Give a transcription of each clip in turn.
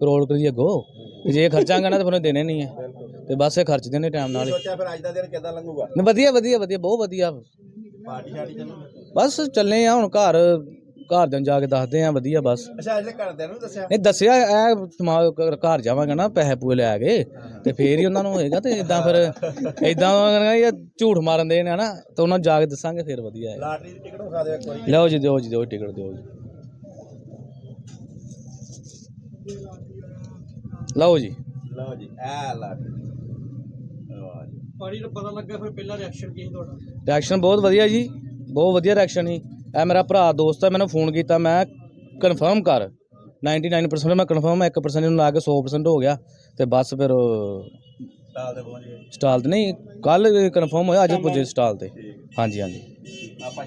ਕਰੋੜ ਰੁਪਏ ਅੱਗੋ। ਤੇ ਜੇ ਖਰਚਾਂਗੇ ਨਾ ਤਾਂ ਫਿਰ ਉਹਨੇ ਦੇਣੇ ਨਹੀਂ ਹੈ ਤੇ ਬਸ ਇਹ ਖਰਚ ਦੇਣੇ ਟਾਈਮ ਨਾਲ ਹੀ। ਸੋਚਿਆ ਫਿਰ ਅੱਜ ਦਾ ਦਿਨ ਕਿੱਦਾਂ ਲੰਘੂਗਾ? ਨਹੀਂ, ਵਧੀਆ ਵਧੀਆ ਵਧੀਆ ਬਹੁਤ ਵਧੀਆ। ਪਾਰਟੀ ਸ਼ਾਰਟੀ ਚੱਲੂ ਬਸ ਚੱਲੇ ਆ ਹੁਣ ਘਰ ਘਰ ਦੇ ਜਾ ਕੇ ਦੱਸਦੇ ਆ ਵਧੀਆ ਬਸ। ਅੱਛਾ ਅਜੇ ਘਰਦਿਆਂ ਨੂੰ ਦੱਸਿਆ? ਨਹੀਂ ਦੱਸਿਆ ਇਹ ਸਮਾ ਘਰ ਜਾਵਾਂਗੇ ਨਾ ਪੈਸੇ ਪੂਏ ਲੈ ਕੇ ਤੇ ਫੇਰ ਹੀ ਉਹਨਾਂ ਨੂੰ ਹੋਏਗਾ ਤੇ ਇਦਾਂ ਫਿਰ ਇਦਾਂ ਇਹ ਝੂਠ ਮਾਰਨ ਦੇ ਨੇ ਨਾ ਤੇ ਉਹਨਾਂ ਨੂੰ ਜਾ ਕੇ ਦੱਸਾਂਗੇ ਫਿਰ ਵਧੀਆ ਹੈ। ਲਾਟਰੀ ਦੀ ਟਿਕਟ ਵਿਖਾ ਦਿਓ ਇੱਕ ਵਾਰੀ। ਲਓ ਜੀ ਦਿਓ ਜੀ ਦਿਓ ਟਿਕਟ ਦਿਓ ਜੀ। ਲਓ ਜੀ। ਲਓ ਜੀ ਵਾਹ ਜੀ। ਪਾਣੀ ਨੂੰ ਪਤਾ ਲੱਗਾ ਫਿਰ ਪਹਿਲਾ ਰਿਐਕਸ਼ਨ ਕੀ ਸੀ ਤੁਹਾਡਾ? ਰਿਐਕਸ਼ਨ ਬਹੁਤ ਵਧੀਆ ਜੀ ਬਹੁਤ ਵਧੀਆ ਰਿਐਕਸ਼ਨ ਸੀ। ਇਹ ਮੇਰਾ ਭਰਾ ਦੋਸਤ ਹੈ ਮੈਨੂੰ ਫੋਨ ਕੀਤਾ ਮੈਂ ਕਨਫਰਮ ਕਰ। 99% ਮੈਂ ਕਨਫਰਮ 1% ਨੂੰ ਲਾ ਕੇ 100% ਹੋ ਗਿਆ। ਤੇ ਬਸ ਫਿਰ ਸਾਲ ਦੇ ਪਹੁੰਚ ਗਏ। ਸਟਾਲ ਤੇ ਨਹੀਂ ਕੱਲ ਕਨਫਰਮ ਹੋਇਆ ਅੱਜ ਪੁੱਜੇ ਸਟਾਲ ਤੇ। ਹਾਂਜੀ ਹਾਂਜੀ। ਆ ਭਾਈ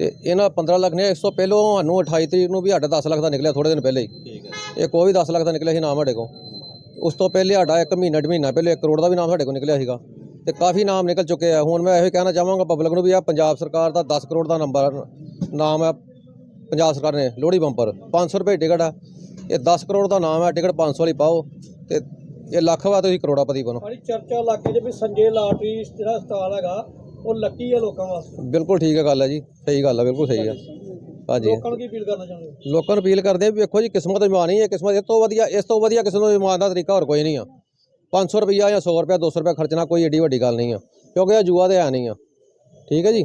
ਤੇ ਇਹਨਾਂ 15 ਲੱਖ ਨੇ ਇਸ ਤੋਂ ਪਹਿਲੋਂ ਸਾਨੂੰ 28 ਤਰੀਕ ਨੂੰ ਵੀ ਸਾਡਾ 10 ਲੱਖ ਦਾ ਨਿਕਲਿਆ ਥੋੜੇ ਦਿਨ ਪਹਿਲੇ ਹੀ। ਠੀਕ ਹੈ। ਇਹ ਕੋਈ ਵੀ 10 ਲੱਖ ਦਾ ਨਿਕਲਿਆ ਸੀ ਨਾਮ ਸਾਡੇ ਕੋਲ। ਉਸ ਤੋਂ ਪਹਿਲੇ ਸਾਡਾ ਇੱਕ ਮਹੀਨਾ ਡੇਢ ਮਹੀਨਾ ਪਹਿਲੇ 1 ਕਰੋੜ ਦਾ ਵੀ ਨਾਮ ਸਾਡੇ ਕੋਲ ਨਿਕਲਿਆ ਸੀਗਾ। ਤੇ ਕਾਫੀ ਨਾਮ ਨਿਕਲ ਚੁੱਕੇ ਆ। ਹੁਣ ਮੈਂ ਇਹੋ ਹੀ ਕਹਿਣਾ ਚਾਹਾਂਗਾ ਪਬਲਿਕ ਨੂੰ ਵੀ ਆ ਪੰਜਾਬ ਸਰਕਾਰ ਦਾ 10 ਕਰੋੜ ਦਾ ਨੰਬਰ ਨਾਮ ਹੈ ਪੰਜਾਬ ਸਰਕਾਰ ਨੇ ਲੋਹੜੀ ਬੰਪਰ 500 ਰੁਪਏ ਟਿਕਟ ਆ। ਇਹ 10 ਕਰੋੜ ਦਾ ਨਾਮ ਹੈ ਟਿਕਟ 500 ਵਾਲੀ ਪਾਓ ਤੇ ਇਹ ਲੱਖ ਵਾ ਤੁਸੀਂ ਕਰੋੜਾਪਤੀ ਬਣੋ। ਚਰਚਾ ਇਲਾਕੇ 'ਚ ਵੀ ਸੰਜੇ ਲਾਟਰੀ ਜਿਹੜਾ ਸਟਾਲ ਹੈਗਾ ਉਹ ਲੱਕੀ ਹੈ ਲੋਕਾਂ ਵਾਸਤੇ। ਬਿਲਕੁਲ ਠੀਕ ਹੈ ਗੱਲ ਹੈ ਜੀ ਸਹੀ ਗੱਲ ਹੈ ਬਿਲਕੁਲ ਸਹੀ ਹੈ ਹਾਂਜੀ। ਲੋਕਾਂ ਨੂੰ ਕੀ ਅਪੀਲ ਕਰਨਾ ਚਾਹੁੰਦੇ ਹੋ? ਲੋਕਾਂ ਨੂੰ ਅਪੀਲ ਕਰਦੇ ਆ ਵੀ ਵੇਖੋ ਜੀ ਕਿਸਮਤ ਇਮਾਨ ਹੀ ਹੈ ਕਿਸਮਤ ਇਸ ਤੋਂ ਵਧੀਆ ਇਸ ਤੋਂ ਵਧੀਆ ਕਿਸੇ ਨੂੰ ਇਮਾਨ ਦਾ ਤਰੀਕਾ ਹੋਰ ਕੋਈ ਨਹੀਂ ਆ। 500 ਰੁਪਈਆ ਜਾਂ 100 ਰੁਪਇਆ 200 ਰੁਪਇਆ ਖਰਚਣਾ ਕੋਈ ਏਡੀ ਵੱਡੀ ਗੱਲ ਨਹੀਂ ਆ ਕਿਉਂਕਿ ਇਹ ਜੂਆ ਤੇ ਹੈ ਨਹੀਂ ਆ। ਠੀਕ ਹੈ ਜੀ?